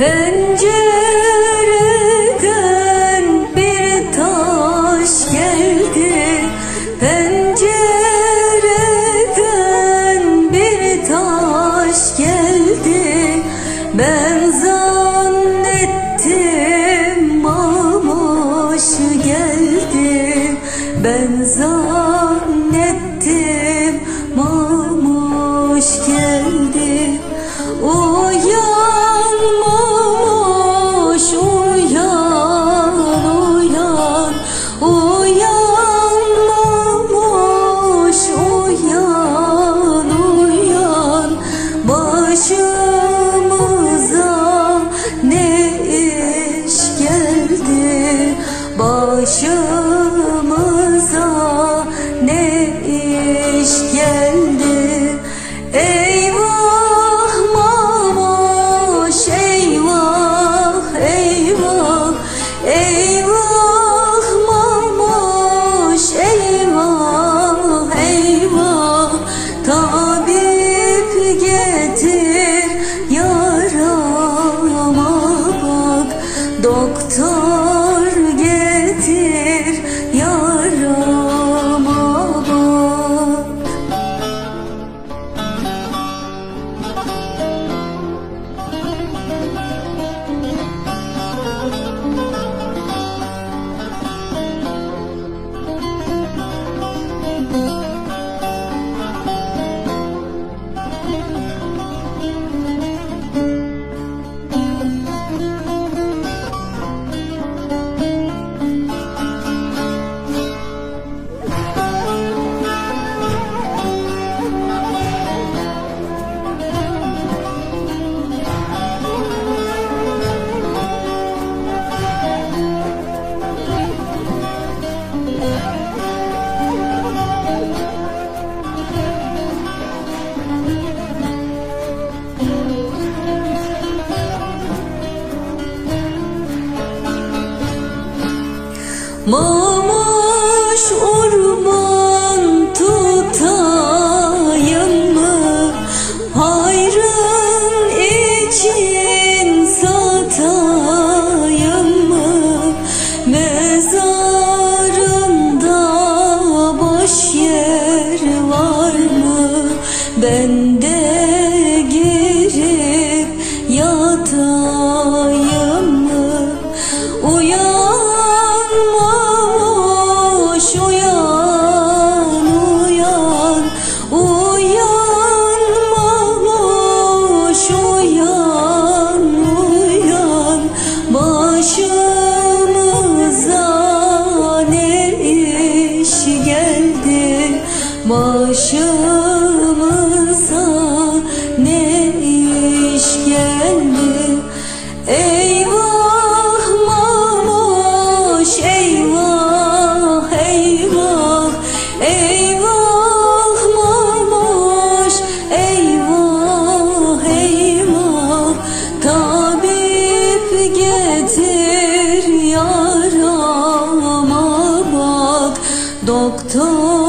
Pencereden bir taş geldi. Pen aklımıza Momo. Ooh. getir yarama bak doktor